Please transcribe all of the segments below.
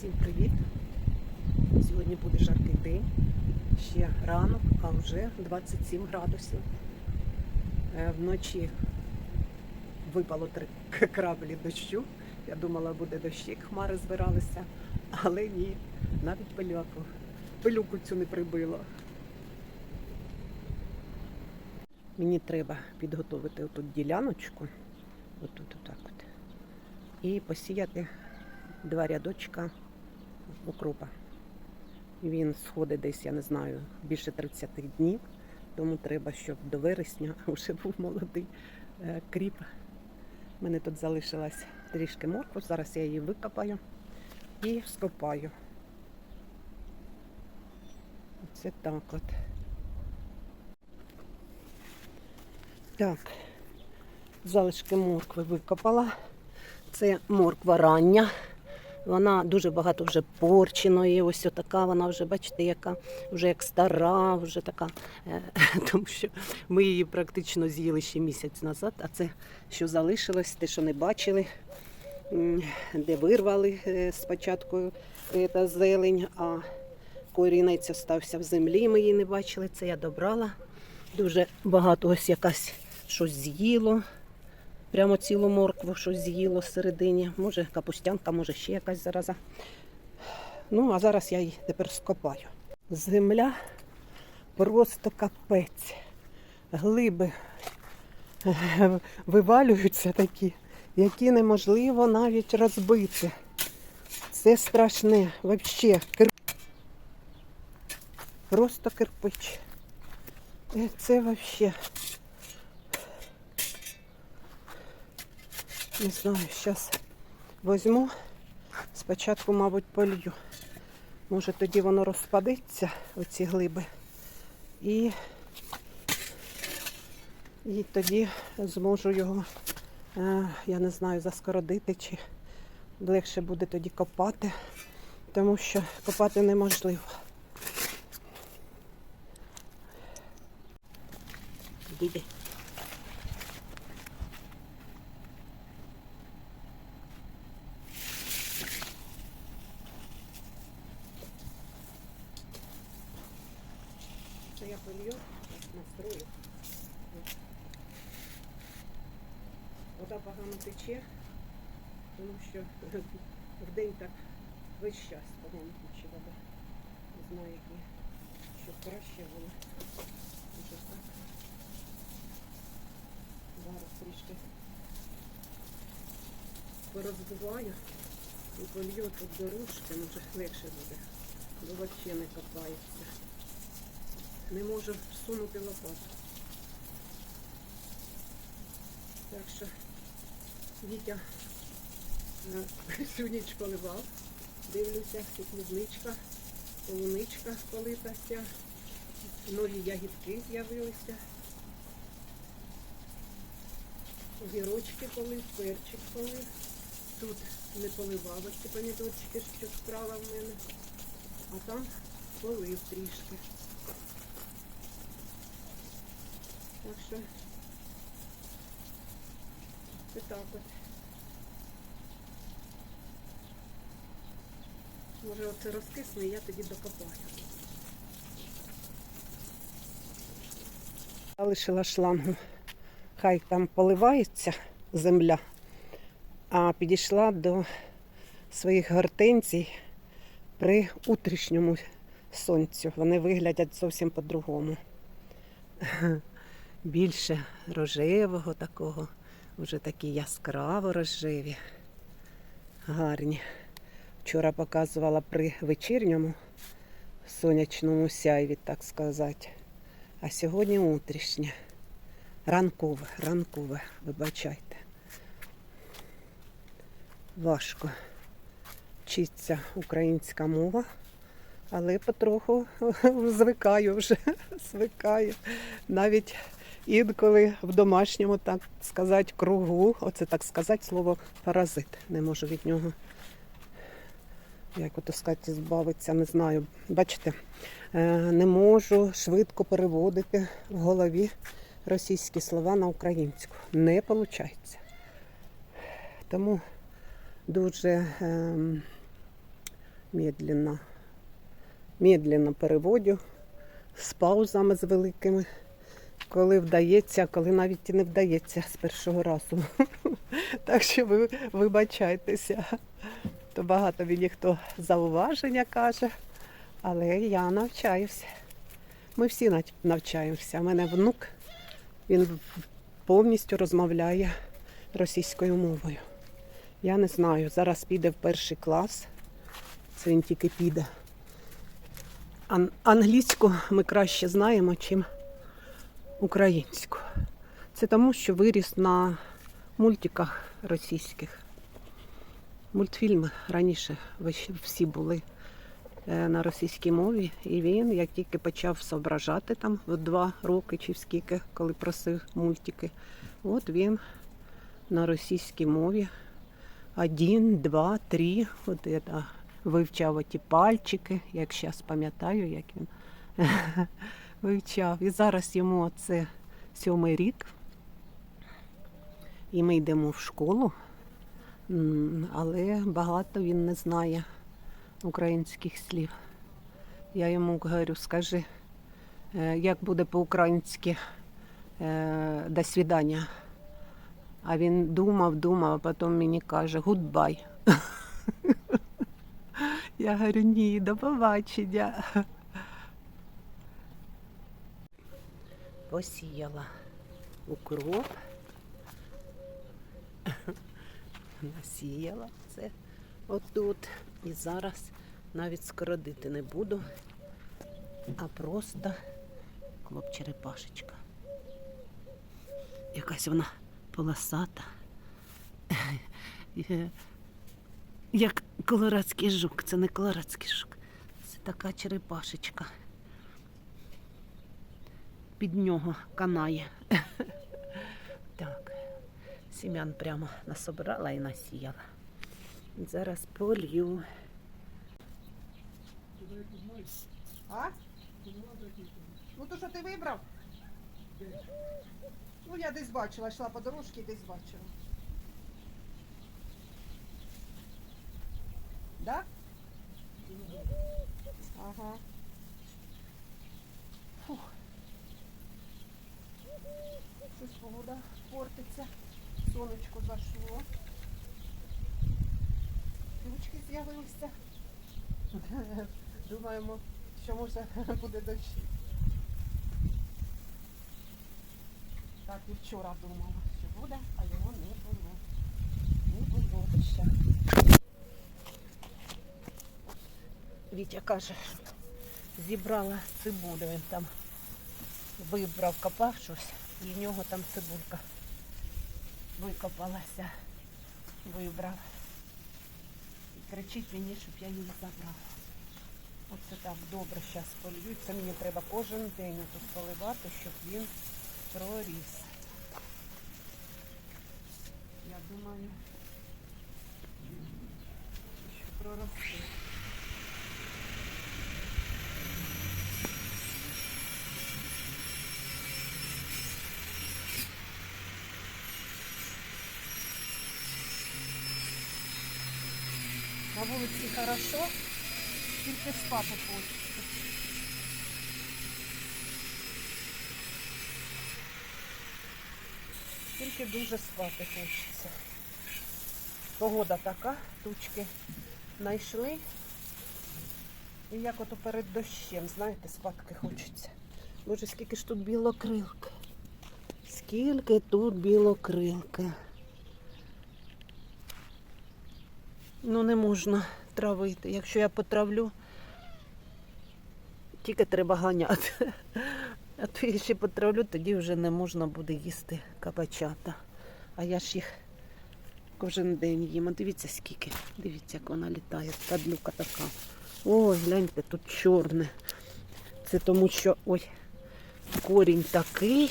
Всім привіт! Сьогодні буде жаркий день, ще ранок, а вже 27 градусів. Е, Вночі випало три краплі дощу. Я думала, буде дощик, хмари збиралися, але ні, навіть пиляку. Пилюку цю не прибило. Мені треба підготувати отут діляночку, отут отак от, і посіяти два рядочка укропа. Він сходить десь, я не знаю, більше 30 днів, тому треба, щоб до вересня вже був молодий е, кріп. У мене тут залишилась трішки моркви, зараз я її викопаю і скопаю. Це так от. Так, залишки моркви викопала. Це морква рання. Вона дуже багато вже порченої. Ось така вона вже, бачите, яка вже як стара, вже така. е, Тому що ми її практично з'їли ще місяць назад, а це що залишилось, те, що не бачили, де вирвали е, спочатку е, та зелень, а корінець остався в землі. Ми її не бачили. Це я добрала. Дуже багато ось якась щось з'їло. Прямо цілу моркву щось з'їло всередині. Може капустянка, може ще якась зараза. Ну, а зараз я її тепер скопаю. Земля просто капець. Глиби вивалюються такі, які неможливо навіть розбити. Це страшне, взагалі. Кир... Просто кирпич. Е, Це взагалі. Не знаю, зараз візьму. Спочатку, мабуть, полью. Може тоді воно розпадеться, оці глиби. І, і тоді зможу його, е, я не знаю, заскородити чи легше буде тоді копати, тому що копати неможливо. Діди. Це я полью, настрою. Вода погано тече, тому що в день так весь час вода. Не знаю, які, щоб краще було. Вже так. Зараз трішки порозбиваю і полью тут дорожки, може легше буде, бо взагалі не копається. Не можу всунути лопату. Так що Вітя сьогодні поливав. Дивлюся, всі клубничка, полуничка политася, нові ягідки з'явилися. Огірочки полив, перчик полив. Тут не ці помідорчики, що справа в мене. А там полив трішки. Так що це так от. Може оце розкисне, і я тоді докопаю. Залишила шлангу. Хай там поливається земля, а підійшла до своїх гортензій при утрішньому сонцю. Вони виглядять зовсім по-другому більше рожевого такого, вже такі яскраво рожеві, гарні. Вчора показувала при вечірньому сонячному сяйві, так сказати. А сьогодні утрішнє. Ранкове, ранкове, вибачайте. Важко вчиться українська мова, але потроху звикаю вже, звикаю. Навіть інколи в домашньому, так сказати, кругу, оце так сказати, слово паразит. Не можу від нього, як ото сказати, збавитися, не знаю. Бачите, е, не можу швидко переводити в голові російські слова на українську. Не виходить. Тому дуже ем, медленно, медленно переводю з паузами з великими, коли вдається, коли навіть і не вдається з першого разу. Так що ви вибачайтеся. То багато мені хто зауваження каже, але я навчаюся. Ми всі навчаємося. У мене внук, він повністю розмовляє російською мовою. Я не знаю, зараз піде в перший клас. Це він тільки піде. Ан- англійську ми краще знаємо, чим українську. Це тому, що виріс на мультиках російських. Мультфільми раніше всі були е, на російській мові. І він, як тільки почав зображати там в два роки чи в скільки, коли просив мультики, от він на російській мові один, два, три. От это, вивчав оті пальчики, як зараз пам'ятаю, як він вивчав. І зараз йому це сьомий рік. І ми йдемо в школу, але багато він не знає українських слів. Я йому говорю, скажи, е, як буде по-українськи е, до свидання. А він думав, думав, а потім мені каже гудбай. Я говорю, ні, до побачення. Посіяла укроп. Насіяла це отут. І зараз навіть скородити не буду, а просто клоп-черепашечка. Якась вона полосата. Е, Як колорадський жук. Це не колорадський жук. Це така черепашечка. Під нього канає. Сім'ян прямо насобирала і насіяла. Зараз полью. А? Ну то що ти вибрав? Ну я десь бачила, йшла по дорожці, десь бачила. Да? Ага. Фух. Щось погода портиться. Сонечко зашло. Ручки з'явилися. Думаємо, що може буде дощі. Так і вчора думала, що буде, а його не було. Не було доща. Вітя каже, зібрала цибулю, він там вибрав, копав щось, і в нього там цибулька викопалася, вибрав. І кричить мені, щоб я її забрала. Оце так добре зараз полью. Це мені треба кожен день тут поливати, щоб він проріс. Я думаю, що проросте. Вулиці хорошо, тільки спати хочеться. Тільки дуже спати хочеться. Погода така, тучки знайшли. І як ото перед дощем, знаєте, спадки хочеться. Боже, скільки ж тут білокрилки. Скільки тут білокрилки. Ну не можна травити. Якщо я потравлю, тільки треба ганяти. А то я ще потравлю, тоді вже не можна буде їсти кабачата. А я ж їх кожен день їм. А Дивіться скільки. Дивіться, як вона літає. Падлюка така. Ой, гляньте, тут чорне. Це тому що ой, корінь такий,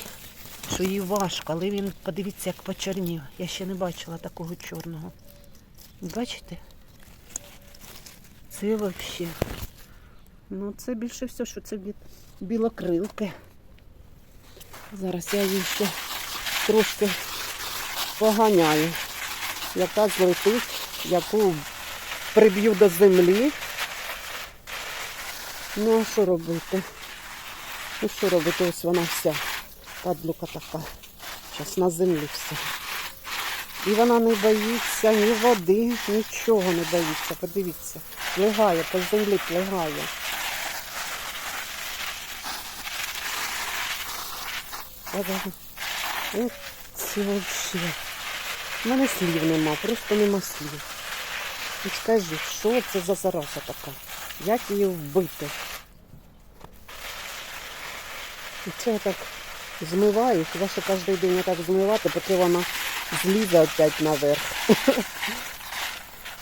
що їй важко, але він, подивіться, як почернів. Я ще не бачила такого чорного. Бачите? Це взагалі. Ну, це більше все, що це від білокрилки. Зараз я її ще трошки поганяю. Яка злетить, яку приб'ю до землі, Ну, а що робити? Ну, що робити? Ось вона вся падлюка така. Зараз на землі все. І вона не боїться ні води, нічого не боїться. Подивіться. Плигає, по землі плигає. Ох, Це взагалі. У мене слів нема, просто нема слів. І скажіть, що це за зараза така? Як її вбити? І це так змиваю, хіба що кожен день так змивати, поки вона злізе опять наверх.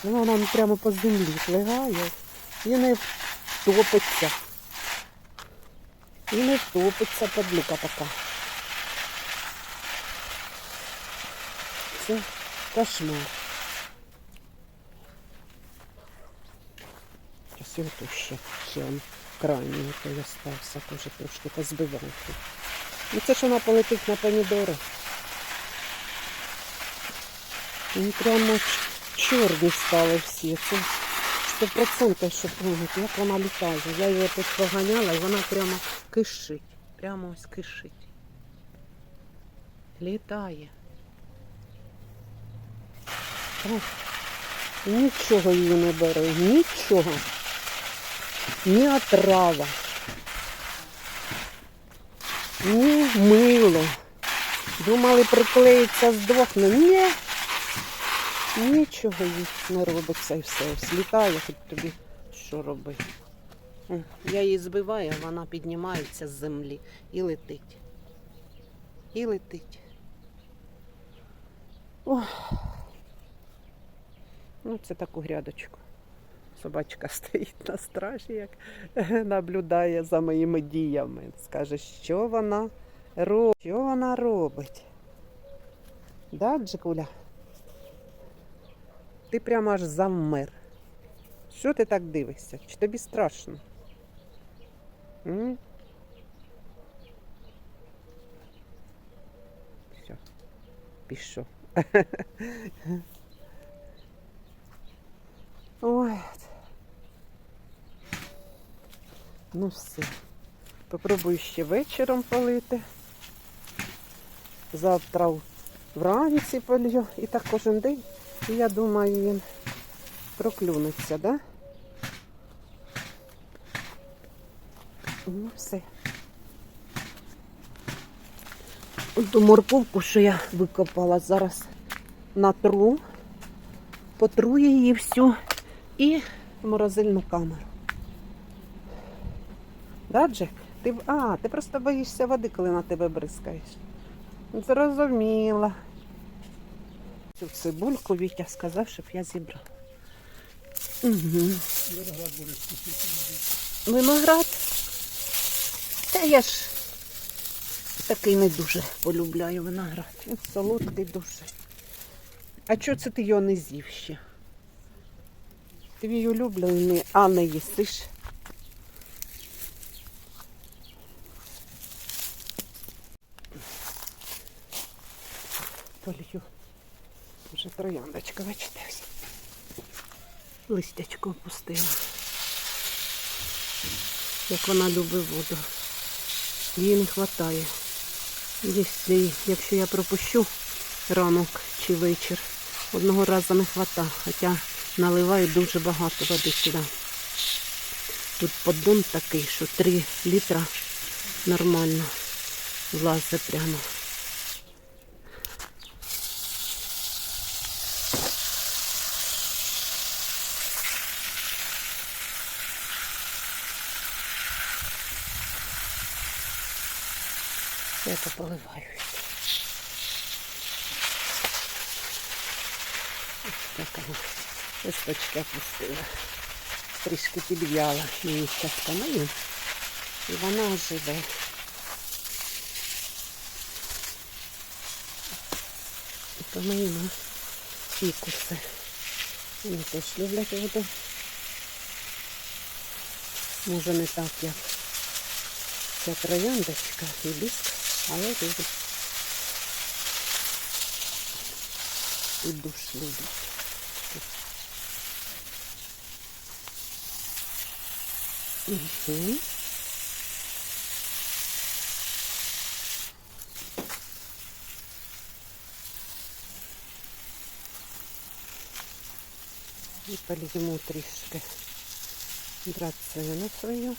Ну, Вона прямо по землі плигає і не втопиться. І не втопиться подлюка така. Це кошмар. Ось тут ще, ще крайній той остався, теж трошки позбивати. Ну це ж вона полетить на помідори. Вони прямо чорні стали всі. Це сто процентів, що помните, як вона літає. Я її тут поганяла і вона прямо кишить. Прямо ось кишить. Літає. Ох, Нічого її не бере, нічого. Ні отрава, ні мило. Думали, приклеїться здохне. Ні. Нічого їй не робиться і все. Ось хоч тобі що робити. Я її збиваю, а вона піднімається з землі і летить. І летить. Ох. Ну, це таку грядочку. Собачка стоїть на стражі, як наблюдає за моїми діями. Скаже, що вона робить, що вона робить. Да, Джикуля? Ти прямо аж завмер. Що ти так дивишся? Чи тобі страшно? М? Все, пішов. Ой. Ну все. Попробую ще вечором полити. Завтра вранці полью. І так кожен день. Я думаю, він проклюнеться, да? Ну все. Ту морковку, що я викопала, зараз натру, потру її всю і морозильну камеру. Да, Джек? Ти, а, ти просто боїшся води, коли на тебе бризкаєш. Зрозуміла. Цю цибульку Вітя сказав, щоб я зібрала. Угу. Виноград буде. Виноград. Та я ж такий не дуже полюбляю виноград. Він солодкий дуже. А чого це ти його не з'їв ще? Твій улюблений, а не їстиш. Полью. Вже трояндочка, бачите. Листячко опустила. Як вона любить воду. Їй не вистачає. Якщо, я пропущу ранок чи вечір, одного разу не вистачає, хоча наливаю дуже багато води сюди. Тут поддон такий, що 3 літра нормально влазить прямо. Поливаю. Ось так вона листочки опустила. Трішки підв'яла. Мені зараз. І вона живе. І помиємо фікуси. Вони теж люблять воду. Може не так, як ця трояндочка і біск, але любить. І душ любить. Угу. І поліємо трішки драцину свою.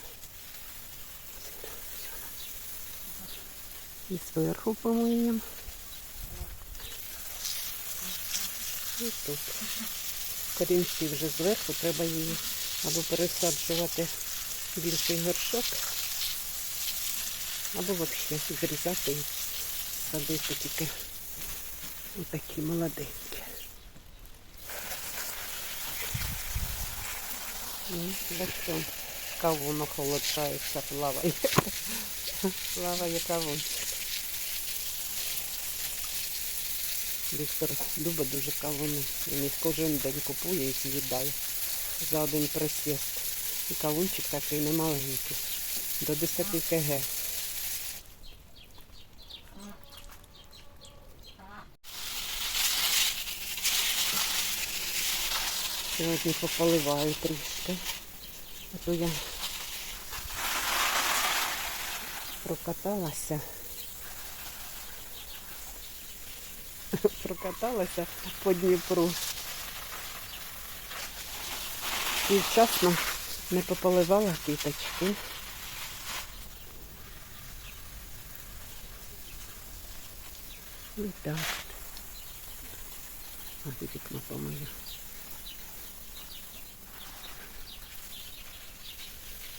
І зверху помиємо. І тут. Корінці вже зверху, треба її або пересаджувати більший горшок, або взагалі зрізати і садити тільки отакі молоденькі. Ну, бачу, кавун охолоджається, плаває. Плаває кавунчик. Віктор любить дуже кавуни. Він їх кожен день купує і з'їдає за один присіст. І кавунчик такий немаленький. До 10 кг. Сьогодні пополиваю трішки. А то я прокаталася. Прокаталася по Дніпру. І вчасно не пополивала квіточки. І так. А помию.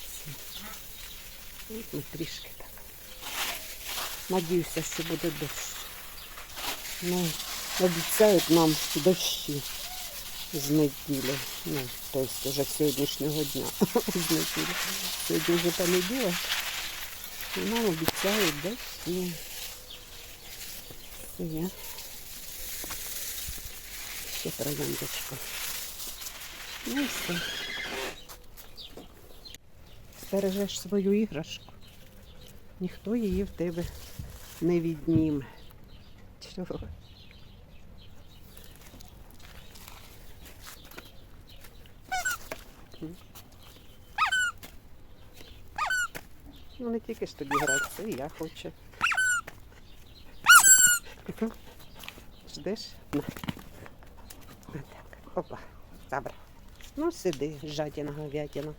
Все. От ми трішки так. Надіюся, що буде дощ. Ну, обіцяють нам дощі з неділі. Ну, тобто вже з сьогоднішнього дня. з неділі. Сьогодні вже понеділок. І нам обіцяють дощі. Я. Ще трояндочка. Ну і все. Стережеш свою іграшку. Ніхто її в тебе не відніме. Чого? Ну не тільки ж тобі грати, це і я хочу. Ждеш? На. Отак. Опа. Добре. Ну сиди, жадіна говядина.